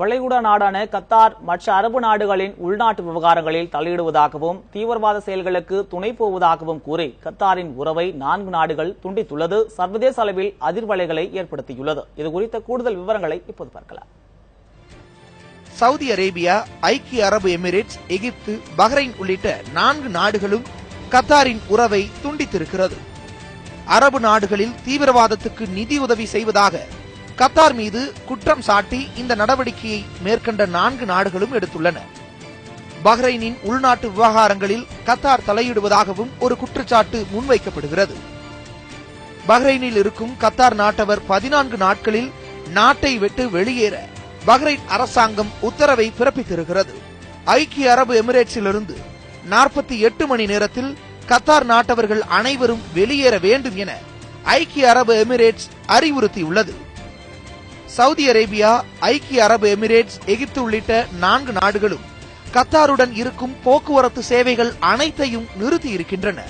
வளைகுடா நாடான கத்தார் மற்ற அரபு நாடுகளின் உள்நாட்டு விவகாரங்களில் தலையிடுவதாகவும் தீவிரவாத செயல்களுக்கு துணை போவதாகவும் கூறி கத்தாரின் உறவை நான்கு நாடுகள் துண்டித்துள்ளது. சர்வதேச அளவில் அதிர்வலைகளை ஏற்படுத்தியுள்ளது. இது குறித்த கூடுதல் விவரங்களை இப்போது பார்க்கலாம். சவுதி அரேபியா ஐக்கிய அரபு எமிரேட்ஸ் எகிப்து பஹ்ரைன் உள்ளிட்ட நான்கு நாடுகளும் கத்தாரின் உறவை துண்டித்திருக்கிறது. அரபு நாடுகளில் தீவிரவாதத்துக்கு நிதி உதவி செய்வதாக கத்தார் மீது குற்றம் சாட்டி இந்த நடவடிக்கையை மேற்கண்ட நான்கு நாடுகளும் எடுத்துள்ளன. பஹ்ரைனின் உள்நாட்டு விவகாரங்களில் கத்தார் தலையிடுவதாகவும் ஒரு குற்றச்சாட்டு முன்வைக்கப்படுகிறது. பஹ்ரைனில் இருக்கும் கத்தார் நாட்டவர் பதினான்கு நாட்களில் நாட்டை விட்டு வெளியேற பஹ்ரைன் அரசாங்கம் உத்தரவை பிறப்பித்திருக்கிறது. ஐக்கிய அரபு எமிரேட்ஸிலிருந்து நாற்பத்தி எட்டு மணி நேரத்தில் கத்தார் நாட்டவர்கள் அனைவரும் வெளியேற வேண்டும் என ஐக்கிய அரபு எமிரேட்ஸ் அறிவுறுத்தியுள்ளது. சவுதி அரேபியா ஐக்கிய அரபு எமிரேட்ஸ் எகிப்து உள்ளிட்ட நான்கு நாடுகளும் கத்தாருடன் இருக்கும் போக்குவரத்து சேவைகள் அனைத்தையும் நிறுத்தி இருக்கின்றன.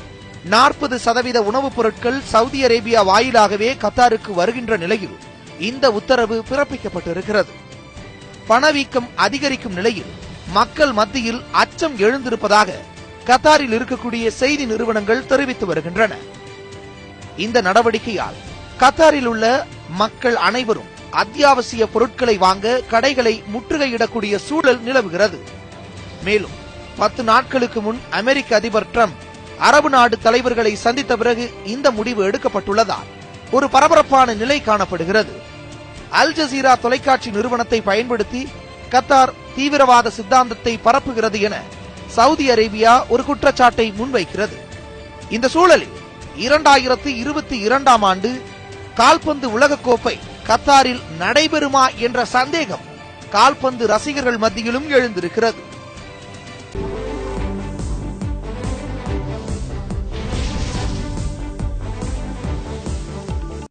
நாற்பது சதவீத உணவுப் பொருட்கள் சவுதி அரேபியா வாயிலாகவே கத்தாருக்கு வருகின்ற நிலையில் இந்த உத்தரவு பிறப்பிக்கப்பட்டிருக்கிறது. பணவீக்கம் அதிகரிக்கும் நிலையில் மக்கள் மத்தியில் அச்சம் எழுந்திருப்பதாக கத்தாரில் இருக்கக்கூடிய செய்தி நிறுவனங்கள் தெரிவித்து வருகின்றன. இந்த நடவடிக்கையால் கத்தாரில் உள்ள மக்கள் அனைவரும் அத்தியாவசிய பொருட்களை வாங்க கடைகளை முற்றுகையிடக்கூடிய சூழல் நிலவுகிறது. மேலும் பத்து நாட்களுக்கு முன் அமெரிக்க அதிபர் டிரம்ப் அரபு நாடு தலைவர்களை சந்தித்த பிறகு இந்த முடிவு எடுக்கப்பட்டுள்ளதால் ஒரு பரபரப்பான நிலை காணப்படுகிறது. அல் ஜசீரா தொலைக்காட்சி நிறுவனத்தை பயன்படுத்தி கத்தார் தீவிரவாத சித்தாந்தத்தை பரப்புகிறது என சவுதி அரேபியா ஒரு குற்றச்சாட்டை முன்வைக்கிறது. இந்த சூழலில் இரண்டாயிரத்து இருபத்தி இரண்டாம் ஆண்டு கால்பந்து உலகக்கோப்பை கத்தாரில் நடைபெறுமா என்ற சந்தேகம். கால்பந்து ரசிகர்கள் மத்தியிலும் எழுந்திருக்கிறது.